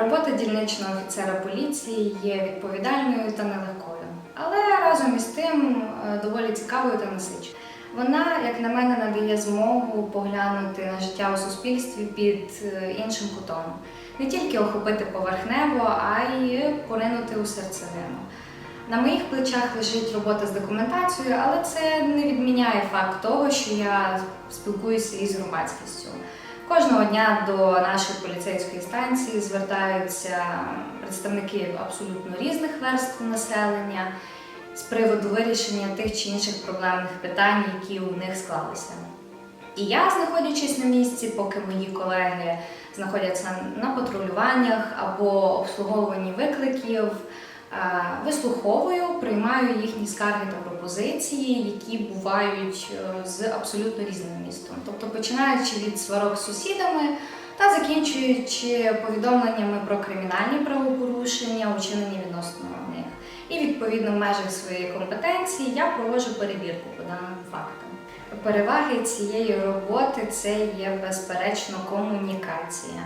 Робота дільничного офіцера поліції є відповідальною та нелегкою, але разом із тим е, доволі цікавою та насиченою. Вона, як на мене, надає змогу поглянути на життя у суспільстві під е, іншим кутом, не тільки охопити поверхнево, а й поринути у серцевину. На моїх плечах лежить робота з документацією, але це не відміняє факт того, що я спілкуюся із громадськістю. Кожного дня до нашої поліцейської станції звертаються представники абсолютно різних верств населення з приводу вирішення тих чи інших проблемних питань, які у них склалися. І я, знаходячись на місці, поки мої колеги знаходяться на патрулюваннях або обслуговуванні викликів, вислуховую, приймаю їхні скарги та пропозиції, які бувають е, з абсолютно різним містом. Тобто починаючи від сварок з сусідами та закінчуючи повідомленнями про кримінальні правопорушення, вчинені відносно них. І відповідно в межах своєї компетенції я проводжу перевірку по даним фактам. Переваги цієї роботи це є безперечно комунікація.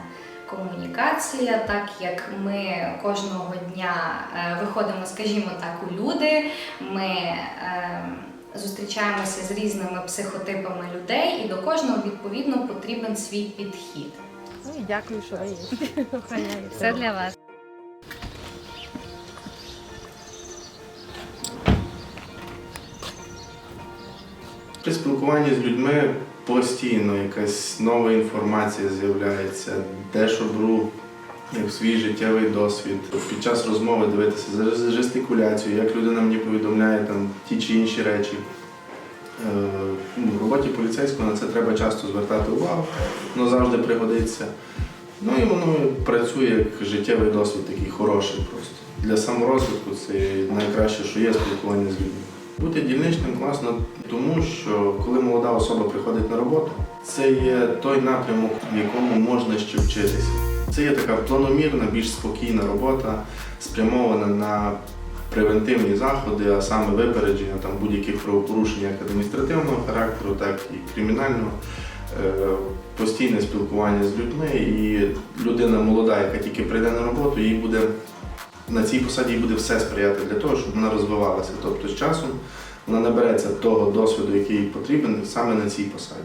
Комунікація, так як ми кожного дня е, виходимо, скажімо так, у люди, ми е, зустрічаємося з різними психотипами людей, і до кожного відповідно потрібен свій підхід. Ну і дякую, що ви є. Це для вас. При спілкуванні з людьми постійно якась нова інформація з'являється, де що беру як свій життєвий досвід. Під час розмови дивитися за жестикуляцію, як людина мені повідомляє там ті чи інші речі. Е, ну, В роботі поліцейського на це треба часто звертати увагу, воно завжди пригодиться. Ну і воно працює як життєвий досвід, такий хороший просто. Для саморозвитку це найкраще, що є спілкування з людьми. Бути дільничним класно, тому що коли молода особа приходить на роботу, це є той напрямок, в якому можна ще вчитися. Це є така планомірна, більш спокійна робота, спрямована на превентивні заходи, а саме випередження там будь-яких правопорушень як адміністративного характеру, так і кримінального. Е, Постійне спілкування з людьми, і людина молода, яка тільки прийде на роботу, їй буде на цій посаді буде все сприяти для того, щоб вона розвивалася. Тобто з часом вона набереться того досвіду, який їй потрібен саме на цій посаді.